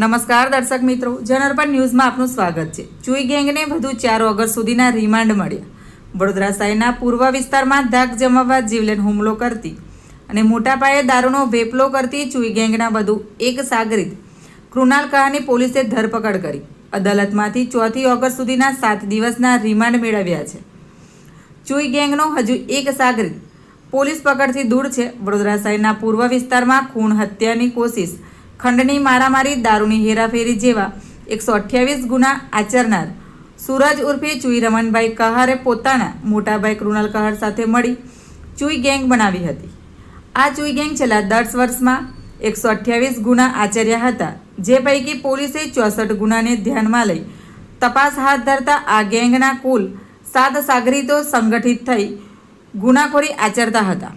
નમસ્કાર દર્શક મિત્રો જનરપન ન્યૂઝમાં આપનું સ્વાગત છે. ચુઈ ગેંગને વધુ ચાર ઓગસ્ટ સુધીના રિમાન્ડ મળ્યા. વડોદરા શહેરના પૂર્વ વિસ્તારમાં ધાક જમાવવા જીવલેણ હુમલો કરતી અને મોટા પાયે દારૂનો વેપલો કરતી ચુઈ ગેંગના વધુ એક સાગરીત. કૃણાલ કહાની પોલીસે ધરપકડ કરી. અદાલતમાંથી ચોથી ઓગસ્ટ સુધીના સાત દિવસના રિમાન્ડ મેળવ્યા છે. ચુઈ ગેંગનો હજુ એક સાગરીત. પોલીસ પકડથી દૂર છે. વડોદરા શહેરના પૂર્વ વિસ્તારમાં ખૂન હત્યાની કોશિશ ખંડની મારામારી, દારૂની હેરાફેરી જેવા એકસો અઠ્યાવીસ ગુના આચરનાર સૂરજ ઉર્ફે ચુઈ રમણભાઈ કહારે પોતાના મોટાભાઈ કૃણાલ કહાર સાથે મળી ચુઈ ગેંગ બનાવી હતી. આ ચુઈ ગેંગ છેલ્લા દસ વર્ષમાં એકસો અઠ્યાવીસ ગુના આચર્યા હતા, જે પૈકી પોલીસે ચોસઠ ગુનાને ધ્યાનમાં લઈ તપાસ હાથ ધરતા આ ગેંગના કુલ સાત સાગરીતો સંગઠિત થઈ ગુનાખોરી આચરતા હતા.